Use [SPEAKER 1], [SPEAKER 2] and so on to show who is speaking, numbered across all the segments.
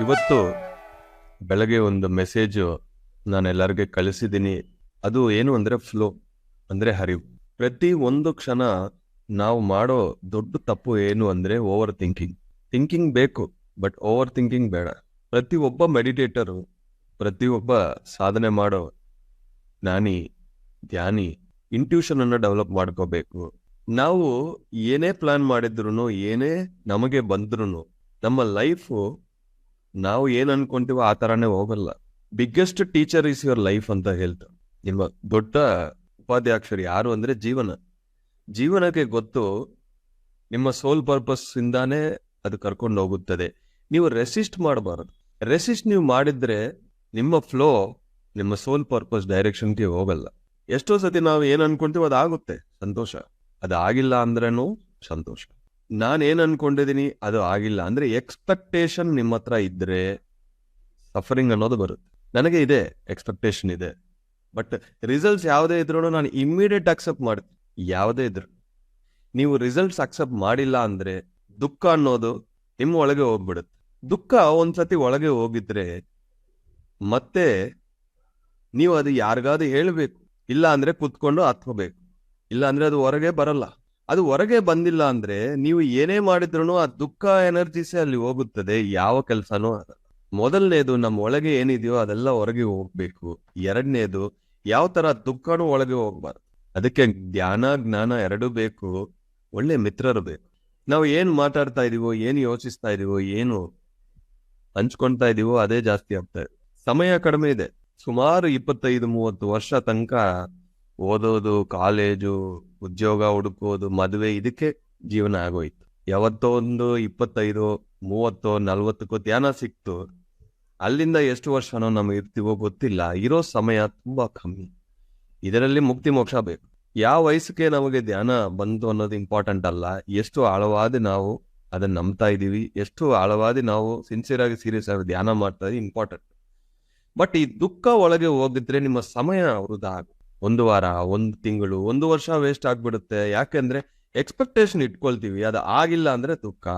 [SPEAKER 1] ಇವತ್ತು ಬೆಳಗ್ಗೆ ಒಂದು ಮೆಸೇಜ್ ನಾನು ಎಲ್ಲರಿಗೆ ಕಳಿಸಿದ್ದೀನಿ. ಅದು ಏನು ಅಂದ್ರೆ ಫ್ಲೋ ಅಂದ್ರೆ ಹರಿವು. ಪ್ರತಿ ಒಂದು ಕ್ಷಣ ನಾವು ಮಾಡೋ ದೊಡ್ಡ ತಪ್ಪು ಏನು ಅಂದ್ರೆ ಓವರ್ ಥಿಂಕಿಂಗ್ ಥಿಂಕಿಂಗ್ ಬೇಕು ಬಟ್ ಓವರ್ ಥಿಂಕಿಂಗ್ ಬೇಡ. ಪ್ರತಿ ಒಬ್ಬ ಮೆಡಿಟೇಟರು ಒಬ್ಬ ಸಾಧನೆ ಮಾಡೋ ಜ್ಞಾನಿ, ಧ್ಯಾನಿ ಇಂಟ್ಯೂಷನ್ ಅನ್ನು ಡೆವಲಪ್ ಮಾಡ್ಕೋಬೇಕು. ನಾವು ಏನೇ ಪ್ಲಾನ್ ಮಾಡಿದ್ರು ಏನೇ ನಮಗೆ ಬಂದ್ರು ನಮ್ಮ ಲೈಫು ನಾವು ಏನ್ ಅನ್ಕೊಂತೀವೋ ಆ ತರಾನೇ ಹೋಗಲ್ಲ. Biggest teacher is your life ಅಂತ ಹೇಳ್ತಾರೆ. ನಿಮ್ಮ ದೊಡ್ಡ ಉಪಾಧ್ಯಾಕ್ಷರು ಯಾರು ಅಂದ್ರೆ ಜೀವನ. ಜೀವನಕ್ಕೆ ಗೊತ್ತು ನಿಮ್ಮ ಸೋಲ್ ಪರ್ಪಸ್ ಇಂದಾನೇ ಅದು ಕರ್ಕೊಂಡು ಹೋಗುತ್ತದೆ. ನೀವು ರೆಸಿಸ್ಟ್ ಮಾಡಬಾರದು. ರೆಸಿಸ್ಟ್ ನೀವು ಮಾಡಿದ್ರೆ ನಿಮ್ಮ ಫ್ಲೋ ನಿಮ್ಮ ಸೋಲ್ ಪರ್ಪಸ್ ಡೈರೆಕ್ಷನ್ಗೆ ಹೋಗಲ್ಲ. ಎಷ್ಟೋ ಸತಿ ನಾವು ಏನ್ ಅನ್ಕೊಂತೀವೋ ಅದಾಗುತ್ತೆ. ಸಂತೋಷ. ಅದಾಗಿಲ್ಲ ಅಂದ್ರೂ ಸಂತೋಷ. ನಾನು ಏನು ಅನ್ಕೊಂಡಿದೀನಿ, ಅದು ಆಗಿಲ್ಲ. ಅಂದ್ರೆ ಎಕ್ಸ್ಪೆಕ್ಟೇಷನ್ ನಿಮ್ಮ ಹತ್ರ ಇದ್ರೆ ಸಫರಿಂಗ್ ಅನ್ನೋದು ಬರುತ್ತೆ. ನನಗೆ ಇದೆ ಎಕ್ಸ್ಪೆಕ್ಟೇಷನ್ ಇದೆ. ಬಟ್ ರಿಸಲ್ಟ್ಸ್ ಯಾವುದೇ ಇದ್ರೂ ನಾನು ಇಮ್ಮಿಡಿಯೇಟ್ ಅಕ್ಸೆಪ್ಟ್ ಮಾಡ್ತೀನಿ ಯಾವುದೇ ಇದ್ರು. ನೀವು ರಿಸಲ್ಟ್ಸ್ ಅಕ್ಸೆಪ್ಟ್ ಮಾಡಿಲ್ಲ ಅಂದ್ರೆ ದುಃಖ ಅನ್ನೋದು ನಿಮ್ಮ ಒಳಗೆ ಹೋಗ್ಬಿಡುತ್ತೆ. ದುಃಖ ಒಂದ್ಸತಿ ಒಳಗೆ ಹೋಗಿದ್ರೆ ಮತ್ತೆ ನೀವು ಅದು ಯಾರಿಗಾದ್ರೂ ಹೇಳಬೇಕು. ಇಲ್ಲ ಅಂದ್ರೆ ಕುತ್ಕೊಂಡು ಹತ್ಕೋಬೇಕು. ಇಲ್ಲ ಅಂದ್ರೆ ಅದು ಹೊರಗೆ ಬರಲ್ಲ. ಅದು ಹೊರಗೆ ಬಂದಿಲ್ಲ ಅಂದ್ರೆ ನೀವು ಏನೇ ಮಾಡಿದ್ರು ಆ ದುಃಖ ಎನರ್ಜಿಸೇ ಅಲ್ಲಿ ಹೋಗುತ್ತದೆ. ಯಾವ ಕೆಲಸನೂ ಮೊದಲನೇದು ನಮ್ಮ ಒಳಗೆ ಏನಿದೆಯೋ ಅದೆಲ್ಲ ಹೊರಗೆ ಹೋಗ್ಬೇಕು. ಎರಡನೇದು ಯಾವ ತರ ದುಃಖನೂ ಒಳಗೆ ಹೋಗ್ಬಾರ್ದು. ಅದಕ್ಕೆ ಧ್ಯಾನ ಜ್ಞಾನ ಎರಡೂ ಬೇಕು. ಒಳ್ಳೆ ಮಿತ್ರರು ಬೇಕು. ನಾವು ಏನ್ ಮಾತಾಡ್ತಾ ಇದೀವೋ, ಏನ್ ಯೋಚಿಸ್ತಾ ಇದೀವೋ, ಏನು ಹಂಚ್ಕೊಳ್ತಾ ಇದೀವೋ ಅದೇ ಜಾಸ್ತಿ ಆಗ್ತಾ ಇದೆ. ಸಮಯ ಕಡಿಮೆ ಇದೆ. ಸುಮಾರು ಇಪ್ಪತ್ತೈದು, ಮೂವತ್ತು ವರ್ಷ ತನಕ ಓದೋದು, ಕಾಲೇಜು ಉದ್ಯೋಗ ಹುಡುಕೋದು ಮದುವೆ ಇದಕ್ಕೆ ಜೀವನ ಆಗೋಯ್ತು. ಯಾವತ್ತೋ ಒಂದು ಇಪ್ಪತ್ತೈದು, ಮೂವತ್ತೋ, ನಲ್ವತ್ತಕ್ಕೋ ಧ್ಯಾನ ಸಿಕ್ತು. ಅಲ್ಲಿಂದ ಎಷ್ಟು ವರ್ಷನೋ ನಮ್ಗೆ ಇರ್ತೀವೋ ಗೊತ್ತಿಲ್ಲ. ಇರೋ ಸಮಯ ತುಂಬಾ ಕಮ್ಮಿ. ಇದರಲ್ಲಿ ಮುಕ್ತಿ ಮೋಕ್ಷ ಬೇಕು. ಯಾವ ವಯಸ್ಸಿಗೆ ನಮಗೆ ಧ್ಯಾನ ಬಂತು ಅನ್ನೋದು ಇಂಪಾರ್ಟೆಂಟ್ ಅಲ್ಲ. ಎಷ್ಟು ಆಳವಾದ ನಾವು ಅದನ್ನ ನಂಬ್ತಾ ಇದ್ದೀವಿ, ಎಷ್ಟು ಆಳವಾದ ನಾವು ಸಿನ್ಸಿಯರ್ ಆಗಿ ಸೀರಿಯಸ್ ಆಗಿ ಧ್ಯಾನ ಮಾಡ್ತಾ ಇಂಪಾರ್ಟೆಂಟ್ ಬಟ್ ಈ ದುಃಖ ಒಳಗೆ ಹೋಗಿದ್ರೆ ನಿಮ್ಮ ಸಮಯ ವೃದ್ಧ ಆಗುತ್ತೆ. ಒಂದು ವಾರ, ಒಂದು ತಿಂಗಳು, ಒಂದು ವರ್ಷ ವೇಸ್ಟ್ ಆಗ್ಬಿಡುತ್ತೆ. ಯಾಕೆಂದ್ರೆ ಎಕ್ಸ್ಪೆಕ್ಟೇಷನ್ ಇಟ್ಕೊಳ್ತೀವಿ. ಅದು ಆಗಿಲ್ಲ ಅಂದ್ರೆ ದುಃಖ.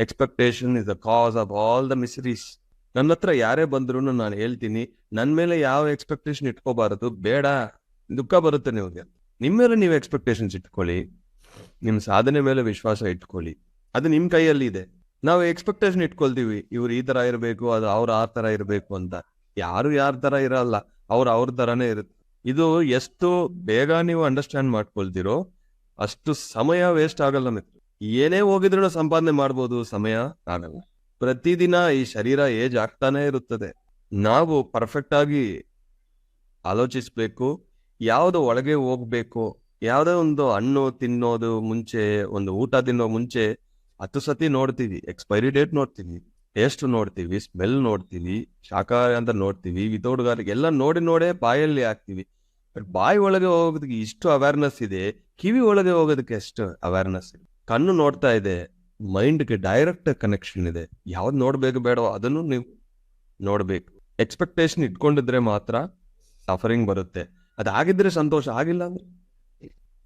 [SPEAKER 1] Expectation is the cause of all the miseries ನನ್ನ ಹತ್ರ ಯಾರೇ ಬಂದ್ರು ನಾನು ಹೇಳ್ತೀನಿ ನನ್ನ ಮೇಲೆ ಯಾವ ಎಕ್ಸ್ಪೆಕ್ಟೇಷನ್ ಇಟ್ಕೋಬಾರದು? ಬೇಡ. ದುಃಖ ಬರುತ್ತೆ ನಿಮಗೆ. ನಿಮ್ಮ ಮೇಲೆ ನೀವು ಎಕ್ಸ್ಪೆಕ್ಟೇಷನ್ಸ್ ಇಟ್ಕೊಳ್ಳಿ. ನಿಮ್ಮ ಸಾಧನೆ ಮೇಲೆ ವಿಶ್ವಾಸ ಇಟ್ಕೊಳ್ಳಿ. ಅದು ನಿಮ್ಮ ಕೈಯಲ್ಲಿ ಇದೆ. ನಾವು ಎಕ್ಸ್ಪೆಕ್ಟೇಷನ್ ಇಟ್ಕೊಳ್ತೀವಿ. ಇವ್ರು ಈ ತರ ಇರಬೇಕು, ಅದು ಅವ್ರು ಆ ತರ ಇರಬೇಕು ಅಂತ. ಯಾರು ಯಾರ ತರ ಇರಲ್ಲ. ಅವ್ರು ಅವ್ರ ತರಾನೇ ಇರುತ್ತೆ. ಇದು ಎಷ್ಟು ಬೇಗ ನೀವು ಅಂಡರ್ಸ್ಟ್ಯಾಂಡ್ ಮಾಡ್ಕೊಳ್ತಿರೋ ಅಷ್ಟು ಸಮಯ ವೇಸ್ಟ್ ಆಗಲ್ಲ ಮಿತ್ರ ಏನೇ ಹೋಗಿದ್ರು ಸಂಪಾದನೆ ಮಾಡ್ಬೋದು, ಸಮಯ ಆಗಲ್ಲ. ಪ್ರತಿದಿನ ಈ ಶರೀರ ಏಜ್ ಆಗ್ತಾನೆ ಇರುತ್ತದೆ. ನಾವು ಪರ್ಫೆಕ್ಟ್ ಆಗಿ ಆಲೋಚಿಸ್ಬೇಕು, ಯಾವ್ದು ಒಳಗೆ ಹೋಗ್ಬೇಕು, ಯಾವುದೇ ಒಂದು ಹಣ್ಣು ತಿನ್ನೋದು ಮುಂಚೆ, ಒಂದು ಊಟ ತಿನ್ನೋ ಮುಂಚೆ ಹತ್ತು ಸತಿ ನೋಡ್ತೀವಿ. ಎಕ್ಸ್ಪೈರಿ ಡೇಟ್ ನೋಡ್ತೀವಿ ಟೇಸ್ಟ್ ನೋಡ್ತೀವಿ ಸ್ಮೆಲ್ ನೋಡ್ತೀವಿ ಶಾಖ ಅಂತ ನೋಡ್ತೀವಿ ವಿತೌಟ್ ಗಾರ್ಲಿಕ್ ಎಲ್ಲ ನೋಡಿ ನೋಡೇ ಬಾಯಲ್ಲಿ ಹಾಕ್ತಿವಿ. ಬಟ್ ಬಾಯಿ ಒಳಗೆ ಹೋಗೋದಕ್ಕೆ ಇಷ್ಟು ಅವೇರ್ನೆಸ್ ಇದೆ, ಕಿವಿ ಒಳಗೆ ಹೋಗೋದಕ್ಕೆ ಎಷ್ಟು ಅವೇರ್ನೆಸ್ ಇದೆ ಕಣ್ಣು ನೋಡ್ತಾ ಇದೆ ಮೈಂಡ್ಗೆ ಡೈರೆಕ್ಟ್ ಕನೆಕ್ಷನ್ ಇದೆ. ಯಾವ್ದು ನೋಡ್ಬೇಕು ಬೇಡೋ ಅದನ್ನು ನೀವು ನೋಡ್ಬೇಕು. ಎಕ್ಸ್ಪೆಕ್ಟೇಷನ್ ಇಟ್ಕೊಂಡಿದ್ರೆ ಮಾತ್ರ ಸಫರಿಂಗ್ ಬರುತ್ತೆ. ಅದಾಗಿದ್ರೆ ಸಂತೋಷ, ಆಗಿಲ್ಲ ಅಂದ್ರೆ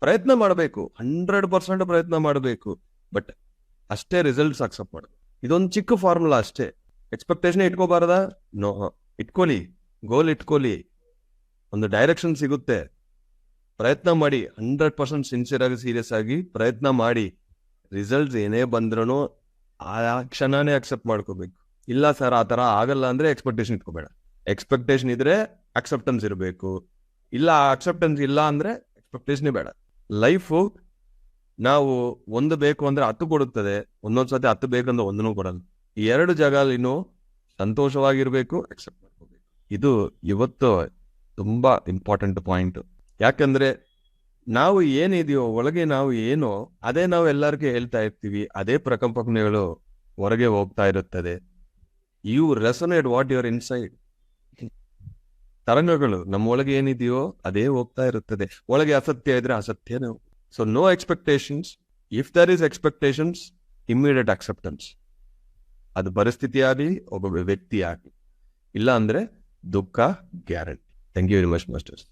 [SPEAKER 1] ಪ್ರಯತ್ನ ಮಾಡಬೇಕು. ಹಂಡ್ರೆಡ್ ಪರ್ಸೆಂಟ್ ಪ್ರಯತ್ನ ಮಾಡಬೇಕು. ಬಟ್ ಅಷ್ಟೇ ರಿಸಲ್ಟ್ಸ್ ಅಕ್ಸೆಪ್ಟ್ ಮಾಡ. ಇದೊಂದು ಚಿಕ್ಕ ಫಾರ್ಮುಲಾ ಅಷ್ಟೇ. ಎಕ್ಸ್ಪೆಕ್ಟೇಷನ್ ಇಟ್ಕೋಬಾರ್ದಾ? ನೋ ಇಟ್ಕೊಳ್ಳಿ ಗೋಲ್ ಇಟ್ಕೊಳ್ಳಿ ಒಂದು ಡೈರೆಕ್ಷನ್ ಸಿಗುತ್ತೆ. ಪ್ರಯತ್ನ ಮಾಡಿ ಹಂಡ್ರೆಡ್ ಪರ್ಸೆಂಟ್ ಸಿನ್ಸಿಯರ್ ಆಗಿ ಸೀರಿಯಸ್ ಆಗಿ ಪ್ರಯತ್ನ ಮಾಡಿ ರಿಸಲ್ಟ್ಸ್ ಏನೇ ಬಂದ್ರೂ ಆ ಕ್ಷಣನೇ ಅಕ್ಸೆಪ್ಟ್ ಮಾಡ್ಕೋಬೇಕು. ಇಲ್ಲ ಸರ್ ಆ ಥರ ಆಗಲ್ಲ ಅಂದರೆ ಎಕ್ಸ್ಪೆಕ್ಟೇಷನ್ ಇಟ್ಕೋಬೇಡ. ಎಕ್ಸ್ಪೆಕ್ಟೇಷನ್ ಇದ್ರೆ ಅಕ್ಸೆಪ್ಟೆನ್ಸ್ ಇರಬೇಕು. ಇಲ್ಲ ಅಕ್ಸೆಪ್ಟೆನ್ಸ್ ಇಲ್ಲ ಅಂದರೆ ಎಕ್ಸ್ಪೆಕ್ಟೇಷನೇ ಬೇಡ. ಲೈಫು ನಾವು ಒಂದು ಬೇಕು ಅಂದರೆ ಹತ್ತು ಕೊಡುತ್ತದೆ. ಒಂದೊಂದು ಸತಿ ಹತ್ತು ಬೇಕಂದ್ರೆ ಒಂದನ್ನು ಕೊಡಲ್ಲ. ಎರಡು ಜಾಗಲಿನೂ ಸಂತೋಷವಾಗಿರಬೇಕು ಅಕ್ಸೆಪ್ಟ್ ಮಾಡ್ಕೋಬೇಕು. ಇದು ಇವತ್ತು ತುಂಬಾ ಇಂಪಾರ್ಟೆಂಟ್ ಪಾಯಿಂಟ್ ಯಾಕಂದ್ರೆ ನಾವು ಏನಿದೆಯೋ, ಒಳಗೆ ನಾವು ಏನೋ, ಅದೇ ನಾವು ಎಲ್ಲರಿಗೂ ಹೇಳ್ತಾ ಇರ್ತೀವಿ. ಅದೇ ಪ್ರಕಂಪನೆಗಳು ಹೊರಗೆ ಹೋಗ್ತಾ ಇರುತ್ತದೆ. You resonate what your inside ತರಂಗಗಳು ನಮ್ಮ ಒಳಗೆ ಏನಿದೆಯೋ, ಅದೇ ಹೋಗ್ತಾ ಇರುತ್ತದೆ. ಒಳಗೆ ಅಸತ್ಯ ಇದ್ರೆ ಅಸತ್ಯನೇ so no expectations if there is expectations immediate acceptance ಅದು ಪರಿಸ್ಥಿತಿ ಆಗಲಿ ಒಬ್ಬ ವ್ಯಕ್ತಿ ಆಗಲಿ ಇಲ್ಲ ಅಂದ್ರೆ ದುಃಖ guarantee. Thank you very much masters